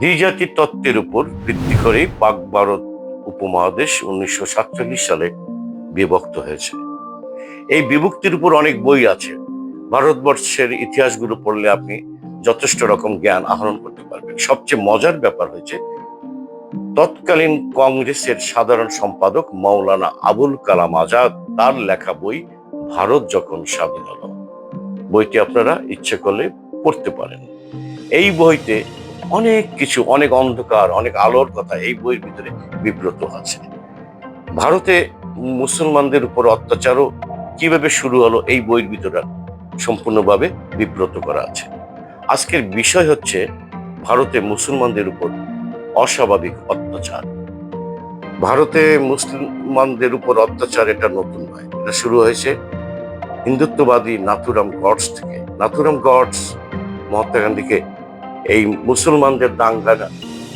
দ্বিজাতি তত্ত্বের উপর ভিত্তি করে পাক ভারত উপমহাদেশ উনিশশো সাতচল্লিশ সালে বিভক্ত হয়েছে। এই বিভক্তির উপর অনেক বই আছে। ভারতবর্ষের ইতিহাসগুলো পড়লে আপনি যথেষ্ট রকম জ্ঞান আহরণ করতে পারবেন। সবচেয়ে মজার ব্যাপার হয়েছে, তৎকালীন কংগ্রেসের সাধারণ সম্পাদক মৌলানা আবুল কালাম আজাদ, তার লেখা বই ভারত যখন স্বাধীন হলো। বইটি আপনারা ইচ্ছে করলে পড়তে পারেন। এই বইতে অনেক কিছু, অনেক অন্ধকার, অনেক আলোর কথা এই বইয়ের ভিতরে বিব্রত আছে। ভারতে মুসলমানদের উপর অত্যাচারও কীভাবে শুরু হলো এই বইয়ের ভিতরে সম্পূর্ণভাবে বিব্রত করা আছে। আজকের বিষয় হচ্ছে ভারতে মুসলমানদের উপর অস্বাভাবিক অত্যাচার। ভারতে মুসলমানদের উপর অত্যাচার এটা নতুন নয়, এটা শুরু হয়েছে হিন্দুত্ববাদী নাথুরাম গডস থেকে। নাথুরাম গডস মহাত্মা গান্ধীকে এই মুসলমানদের দাঙ্গা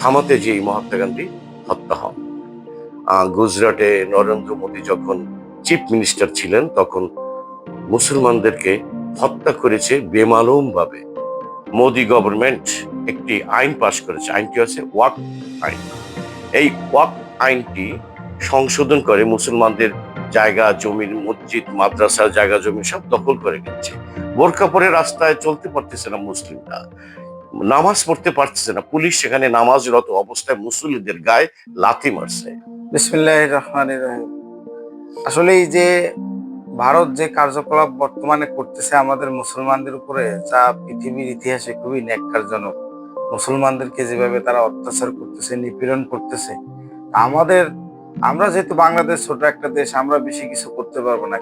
থামাতে যে মহাত্মা গান্ধী হত্যা হন। গুজরাটে নরেন্দ্র মোদী যখন চিফ মিনিস্টার ছিলেন, তখন মুসলমানদেরকে হত্যা করেছে বেমালুম ভাবে মোদি গভর্নমেন্ট একটি আইন পাশ করেছে। আইনটি হচ্ছে ওয়াক আইন। এই ওয়াক আইনটি সংশোধন করে মুসলমানদের জায়গা, জমির মসজিদ, মাদ্রাসার জায়গা জমি সব দখল করে নিচ্ছে। বোরকা পরে রাস্তায় চলতে পারতেছে না মুসলিমরা। নামাজ পড়তে পারতেছে না। পুলিশ সেখানে নামাজরত অবস্থায় মুসলিমদের গায়ে লাথি মারছে। আসলে এই যে ভারত যে কার্যকলাপ বর্তমানে করতেছে, আমাদের মুসলমানদের উপরে, যা পৃথিবীর ইতিহাসে খুবই ন্যাক্কারজনক। মুসলমানদেরকে যেভাবে তারা অত্যাচার করতেছে, নিপীড়ন করতেছে আমাদের, আমরা যেহেতু বাংলাদেশ ছোট একটা দেশ, আমরা বেশি কিছু করতে পারব না।